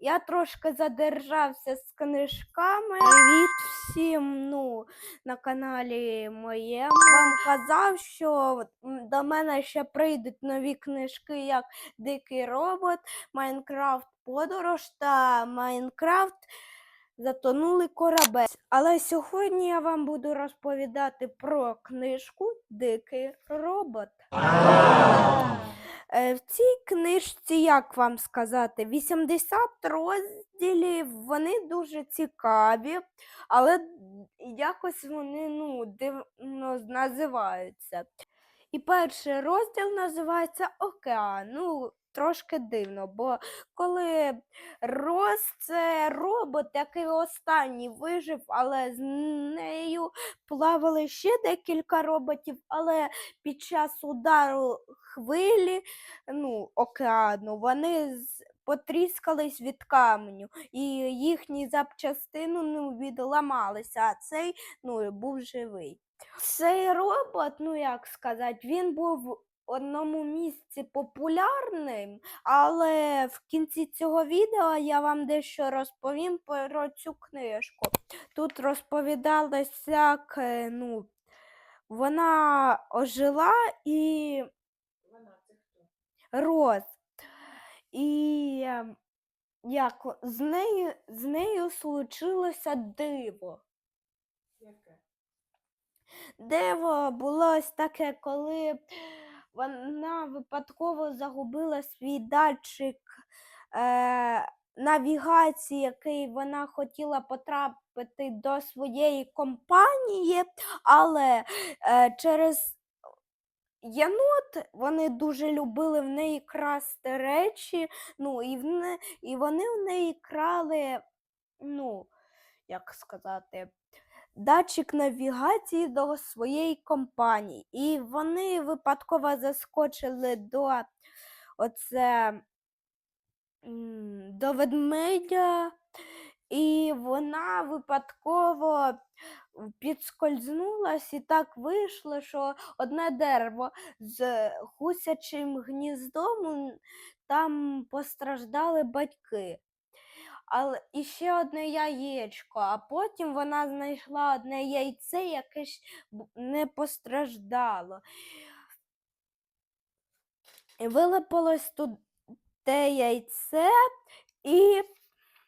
я трошки задержався з книжками. Привіт всім ну, на каналі моєму. Вам казав, що до мене ще прийдуть нові книжки, як Дикий робот, Майнкрафт Подорож та Майнкрафт Затонулий корабель. Але сьогодні я вам буду розповідати про книжку Дикий робот. Е, В цій книжці, як вам сказати, 80 розділів, вони дуже цікаві, але якось вони ну, дивно називаються. І перший розділ називається Океан. Ну, трошки дивно, бо коли Рос це робот, який останній вижив, але з нею плавали ще декілька роботів, але під час удару хвилі ну, океану вони потріскались від каменю, і їхні запчастини ну, відламалися, а цей ну, був живий. Цей робот, ну як сказати, він був одному місці популярним, але в кінці цього відео я вам дещо розповім про цю книжку. Тут розповідалось, як е, ну, вона ожила і? Роз. І ем, як з нею, з нею случилося диво. Яке? Диво було ось таке, коли вона випадково загубила свій датчик е, навігації, який вона хотіла потрапити до своєї компанії, але е, через єнот вони дуже любили в неї красти речі, ну, і, в не, і вони в неї крали, ну, як сказати, датчик навігації до своєї компанії. І вони випадково заскочили до оце до ведмедя, і вона випадково підскользнулась, і так вийшло, що одне дерево з гусячим гніздом там постраждали батьки. Але і ще одне яєчко, а потім вона знайшла одне яйце, яке ж не постраждало. Вилипалось тут те яйце і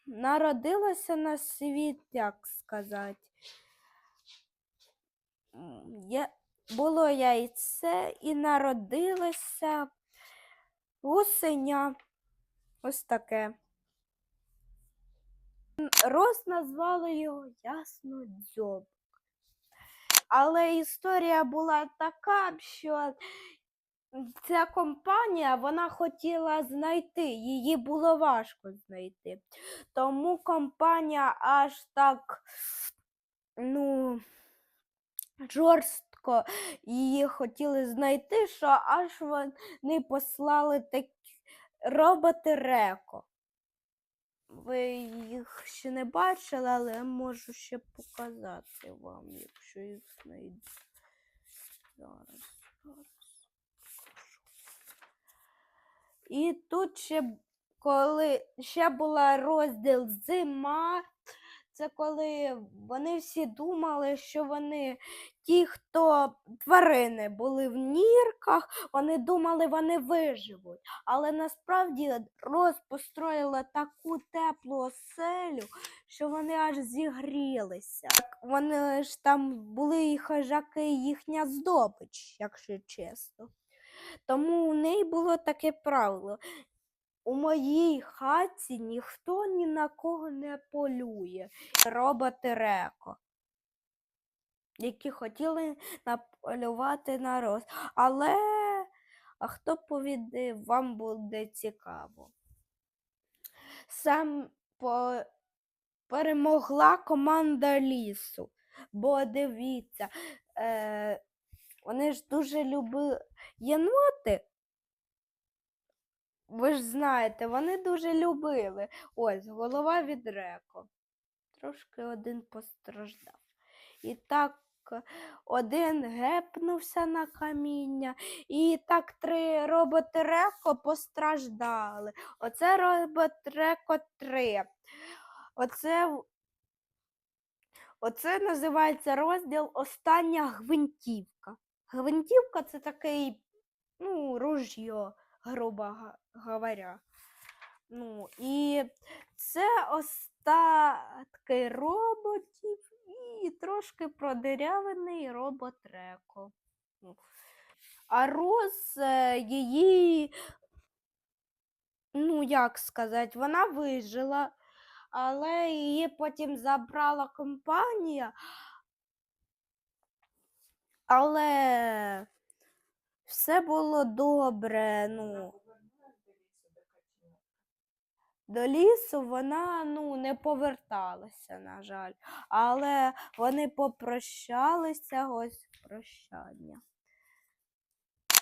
народилося на світ, як сказати. Я... Було яйце і народилося гусеня. Ось таке. Рос назвали його Яснодзьоб. Але історія була така, що ця компанія вона хотіла знайти, її було важко знайти. Тому компанія аж так, ну, жорстко її хотіли знайти, що аж вони послали такі роботи Реко. Ви їх ще не бачили, але я можу ще показати вам, якщо їх знайду. Зараз, зараз. І тут ще, коли ще була розділ зима, це коли вони всі думали, що вони, ті, хто тварини були в нірках, вони думали, вони виживуть. Але насправді Роз построїла таку теплу оселю, що вони аж зігрілися. Вони ж там були і хижаки, і їхня здобич, якщо чесно. Тому в неї було таке правило. У моїй хаті ніхто ні на кого не полює. Роботи Реко, які хотіли наполювати на роз. Але а хто повіде, вам буде цікаво. Сам по... перемогла команда лісу. Бо дивіться, е... вони ж дуже любили єноти. Ви ж знаєте, вони дуже любили. Ось голова від Реко. Трошки один постраждав. І так один гепнувся на каміння, і так три роботи Реко постраждали. Оце робот Реко 3. Оце, оце називається розділ Остання гвинтівка. Гвинтівка це такий, ну, ружьо, грубо говоря. Ну, і це остатки роботів і трошки продирявлений робот Реко. Ну, А Роз е, її, ну як сказати, вона вижила, але її потім забрала компанія. Але все було добре. Ну, до лісу вона ну, не поверталася, на жаль. Але вони попрощалися, ось прощання.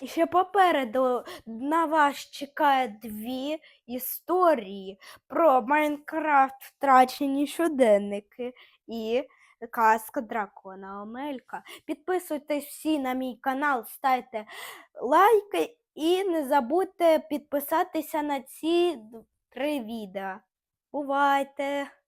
І ще попереду на вас чекає дві історії про Майнкрафт втрачені щоденники і казка дракона Омелька. Підписуйтесь всі на мій канал, ставте лайки і не забудьте підписатися на ці три відео. Бувайте!